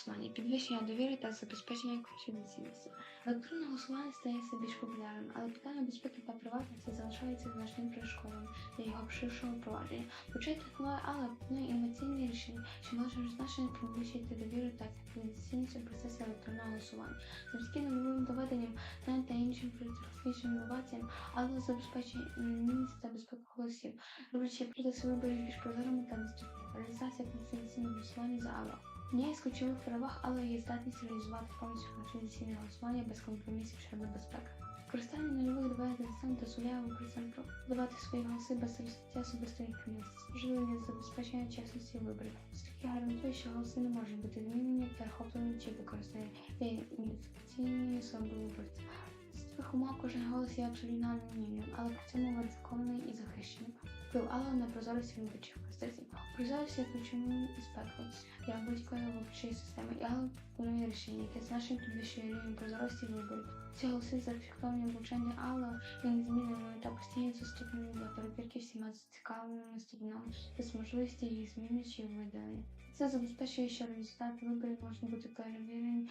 голосування, підвищення довіри та забезпечення конфіденційності. Електронне голосування стає все більш популярним, але питання безпеки та приватності залишається значним перешкодом для його ширшого провадження. Хоча технологія, але пропонує інноваційні рішення, що може значно підвищити довіру та конфіденційність у процесі електронного голосування. Завдяки новим доведенням та іншим криптографічним інноваціям, але анонімність та безпеку голосів, роблячи процес виборів більш прозорими та доступними. Реалізація конфіденційного голосування за АЛО. Однією з ключових переваг але є здатність реалізувати повністю конфіденційне голосування без компромісів щодо безпеки. Використання нульових доведених систем дозволяє використання давати свої голоси без розкриття особистої інформації, можливо для забезпечення чесності виборів. Оскільки гарантує, що голоси не можуть бути змінені, перехоплені чи використані для ідентифікаційної особи виборця. З цих умов кожен голос є абсолютно анонімним, але при цьому ризикований і захищений. Вплив але на прозорість виборчих процесів. Прозорість є ключовим аспектом для будь-якої системи. І але пропонує рішення, яке значно підвищує рівень прозорості виборів. Ці голоси зафіксовані в навчанні АЛО є незмінними та постійно доступними для перевірки всіма зацікавленими сторонами без можливості їх зміни чи видалення. Це забезпечує, що результати виборів можна бути перевірені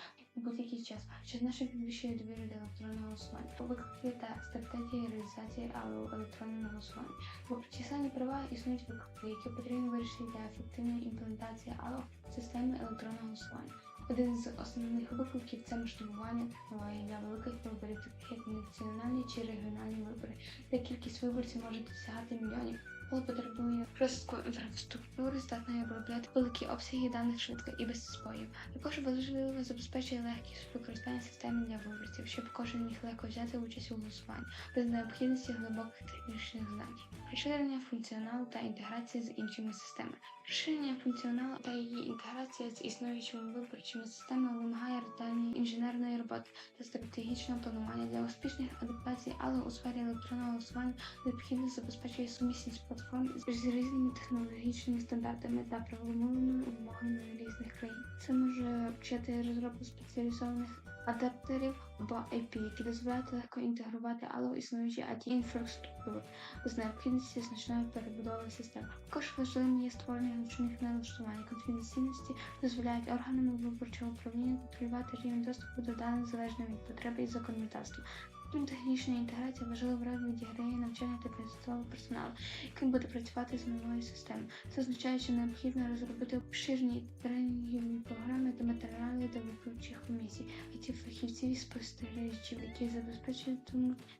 будь-який час, що значно підвищує довіру до електронного голосування. Виклики та стратегії реалізації електронного голосування. Бо численні права існують виклики, які потрібно вирішити для ефективної імплементації АЛО системи електронного голосування. Один з основних викликів це масштабування технологій для великих виборів, таких як національні чи регіональні вибори, де кількість виборців може досягати мільйонів. Але потребує розвитку інфраструктури, здатної обробляти великі обсяги даних швидко і без збоїв. Також важливо забезпечити легкість використання системи для виборців, щоб кожен міг легко взяти участь у голосуванні без необхідності глибоких технічних знань. Розширення функціоналу та інтеграція з іншими системами. Розширення функціоналу та її інтеграція з існуючими виборчими системами вимагає ретельної інженерної роботи та стратегічного планування для успішних адаптацій, але у сфері електронного голосування необхідно забезпечує сумісність платформ з різними технологічними стандартами та правовими вимогами різних країн. Це може вчити розробку спеціалізованих адаптерів або IP, які дозволяють легко інтегрувати але існуючі it інфраструктури без необхідності значної перебудови систем. Також важливим є створення гучних налаштувань конфіденційності, дозволяють органам виборчого управління контролювати рівень доступу до даних залежно від потреби і законодавства. Крім технічної інтеграції важливу роль відіграє навчання та підготовка персоналу, який буде працювати з новою системою. Це означає, що необхідно розробити обширні тренінгові програми та матеріали до виборчих комісій, IT фахівців і спостерігачів, які забезпечують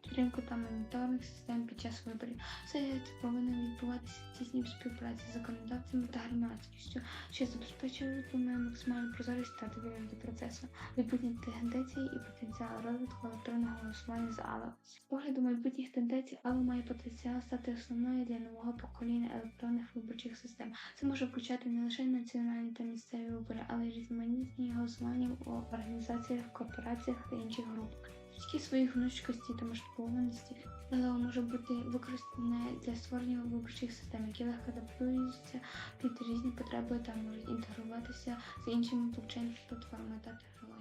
підтримку та моніторинг систем час виборів. Це повинно відбуватися в співпраці з законодавцями та громадськістю, що забезпечуватиме максимальну прозорість та довіру до процесу, майбутні тенденції і потенціал розвитку електронного голосування з АЛО. З погляду майбутніх тенденцій АЛО має потенціал стати основною для нового покоління електронних виборчих систем. Це може включати не лише національні та місцеві вибори, але й різноманітні голосування у організаціях, корпораціях та інших групах. Завдяки своїх гнучкості та масштабованості але може бути використане для створення виборчих систем, які легко адаптуються під різні потреби та можуть інтегруватися з іншими блокчейн платформами та технологіями.